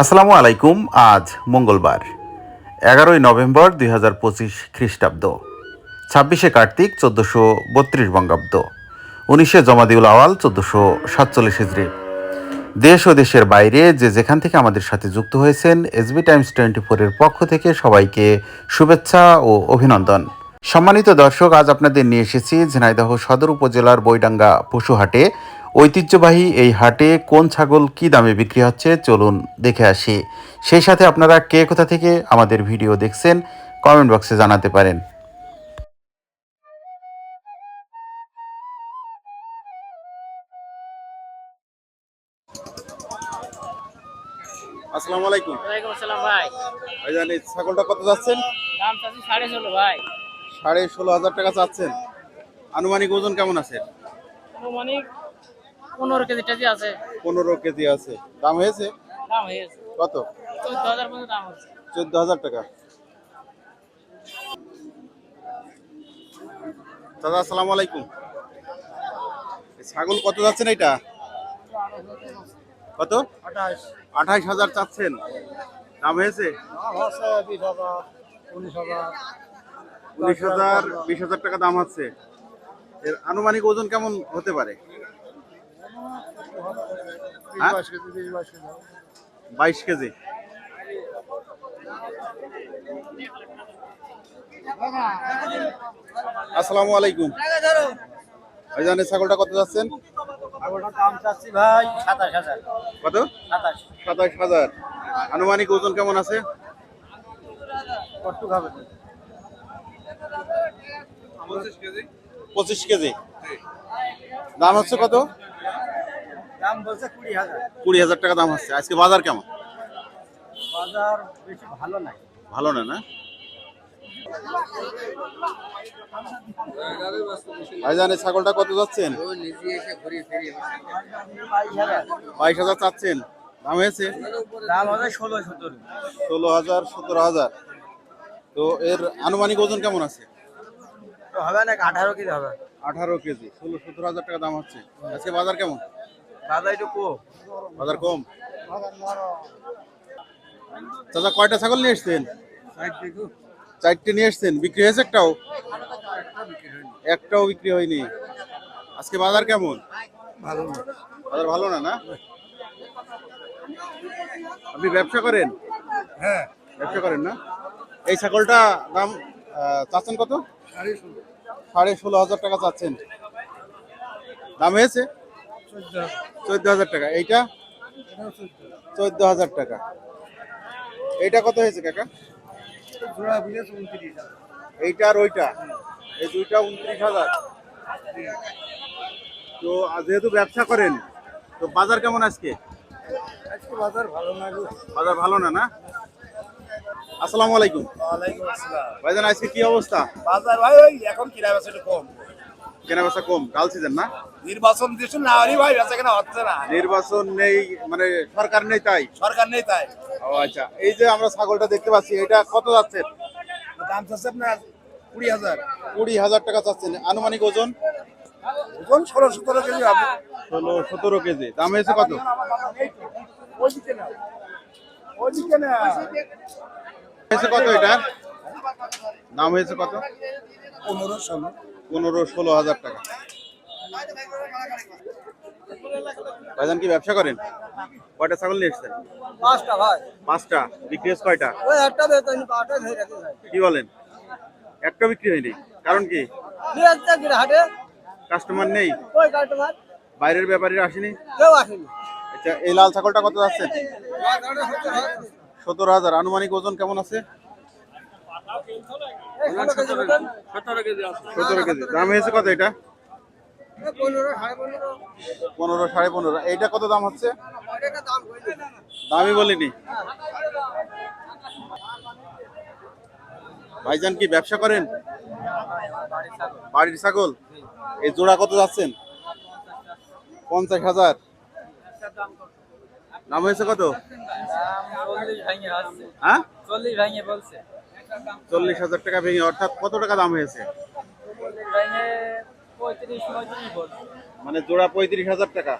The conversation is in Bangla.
আসসালামু আলাইকুম, আজ মঙ্গলবার, এগারোই নভেম্বর দুই হাজার পঁচিশ খ্রিস্টাব্দ, ছাব্বিশে কার্তিক চোদ্দোশো বত্রিশ বঙ্গাব্দ, উনিশে জমাদিউল আওয়াল চোদ্দোশো সাতচল্লিশ হিজড়ি দেশ ও দেশের বাইরে যে যেখান থেকে আমাদের সাথে যুক্ত হয়েছেন এসবি টাইমস টোয়েন্টি ফোরের পক্ষ থেকে সবাইকে শুভেচ্ছা ও অভিনন্দন। সম্মানিত দর্শক, আজ আপনাদের নিয়ে এসেছি ঝিনাইদহ সদর উপজেলার বৈডাঙ্গা পশুহাটে ঐতিহ্যবাহী এই হাটে কোন ছাগল কি দামে বিক্রি হচ্ছে চলুন দেখে আসি। সেই সাথে আপনারা কে কোথা থেকে আমাদের ভিডিও দেখছেন কমেন্ট বক্সে জানাতে পারেন। আসসালামু আলাইকুম। ওয়ালাইকুম আসসালাম ভাই। ভাইজান এই ছাগলটা কত যাচ্ছেন? দাম চাচ্ছি সাড়ে ষোলো ভাই। সাড়ে ষোলো হাজার টাকা চাচ্ছেন। আনুমানিক ওজন কেমন আছে? মানে পনেরো কেজি টেজি আছে। পনেরো কেজি আছে। দাম হয়েছে? দাম হয়েছে। কত? চোদ্দ হাজার পর্যন্ত দাম হচ্ছে চোদ্দ হাজার টাকা। দাদা আসসালামু আলাইকুম। ছাগল কত যাচ্ছেন এটা? কত? আঠাশ। আঠাইশ হাজার চাচ্ছেন। দাম হয়েছে? দাম হচ্ছে উনিশ হাজার। বিশ হাজার টাকা দাম হচ্ছে এর আনুমানিক ওজন কেমন হতে পারে? বাইশ কেজি বিশ বাইশ কেজি। আসসালামু আলাইকুম। ভাইজান এই ছাগলটা কত যাচ্ছেন? ভাই কত? সাতাশ। হাজার। আনুমানিক ওজন কেমন আছে? পঁচিশ কেজি। দাম হচ্ছে কত? দাম বলছে কুড়ি হাজার। কুড়ি হাজার টাকা দাম হচ্ছে আজকে বাজার কেমন? বাজার বেশি ভালো নাই। ভালো না না? ভাইজান ছাগলটা কত যাচ্ছেন? বাইশ হাজার চাচ্ছেন। দাম হয়েছে? দাম হবে ষোলো সতেরো ষোলো হাজার সতেরো হাজার। তো এর আনুমানিক ওজন কেমন আছে? হবে না আঠারো কেজি হবে। আঠারো কেজি। ষোলো সতেরো হাজার টাকা দাম হচ্ছে। আজকে বাজার কেমন? একটু বাজার কম। চাচা কয়টা ছাগল নিয়ে এসছেন? চারটে নিয়ে এসছেন। বিক্রি হয়েছে একটাও? একটাও বিক্রি হয়নি। আজকে বাজার কেমন? ভালো। বাজার ভালো না না? আপনি ব্যবসা করেন? হ্যাঁ। ব্যবসা করেন না? এই ছাগলটা দাম চাচ্ছেন কত? সাড়ে ষোলো হাজার টাকা চাচ্ছেন। দাম হয়েছে? চোদ্দ হাজার টাকা। এইটা? চোদ্দ হাজার টাকা। এইটা কত হয়েছে কাকা? এইটা আর ওইটা? এই দুইটা উনত্রিশ হাজার। তো যেহেতু ব্যবসা করেন তো বাজার কেমন আজকে? আজকে বাজার ভালো না বাজার ভালো না না? আসসালামু আলাইকুম। ওয়ালাইকুম আসসালাম। ভাইজান আজকে কি অবস্থা? বাজার ভাই ওই এখন কিনা বেচা একটু কম। কেনা বেচা কম কাল সিজন না? নির্বাচন দিয়েছে না হলে ভাই বেচা কেনা হচ্ছে না। নির্বাচন নেই মানে সরকার নেই তাই? সরকার নেই তাই। ও আচ্ছা এই যে আমরা ছাগলটা দেখতে পাচ্ছি এটা কত যাচ্ছে? দাম চাচ্ছে আপনার কুড়ি হাজার। কুড়ি হাজার টাকা চাচ্ছেন। আনুমানিক ওজন? ওজন ষোলো সতেরো কেজি হবে। ষোলো সতেরো কেজি। দাম হয়েছে কত? হয়েছে কত এটা? দাম হয়েছে কত? পনেরো ষোলো। পনেরো ষোলো হাজার টাকা। ভাইজান কি ব্যবসা করেন? কয়টা ছাগল নিয়ে এসছেন? পাঁচটা ভাই। পাঁচটা। বিক্রি কয়টা? ওই একটা বেতন পাঁচটা ধরে রাখি কি বলেন? একটা বিক্রি হয়নি। কারণ কি? হাটে? কাস্টমার নেই। কাস্টমার। বাইরের ব্যাপারীরা আসেনি? কেউ আসেনি। আচ্ছা এই লাল ছাগলটা কত যাচ্ছে? সতেরো হাজার। আনুমানিক ওজন কেমন আছে? সতেরো কেজি আছে সতেরো কেজি দাম হয়েছে কত এটা? পনেরো সাড়ে পনেরো। এইটা কত দাম হচ্ছে? দামই বলিনি। ভাইজান কি ব্যবসা করেন? বাড়ির ছাগল? এই জোড়া কত যাচ্ছেন? পঞ্চাশ হাজার। দাম হয়েছে কত? হ্যাঁ? চল্লিশ ভাঙে বলছে। চল্লিশ হাজার টাকা ভেঙে অর্থাৎ কত টাকা দাম হয়েছে? মানে জোড়া পঁয়ত্রিশ হাজার টাকা।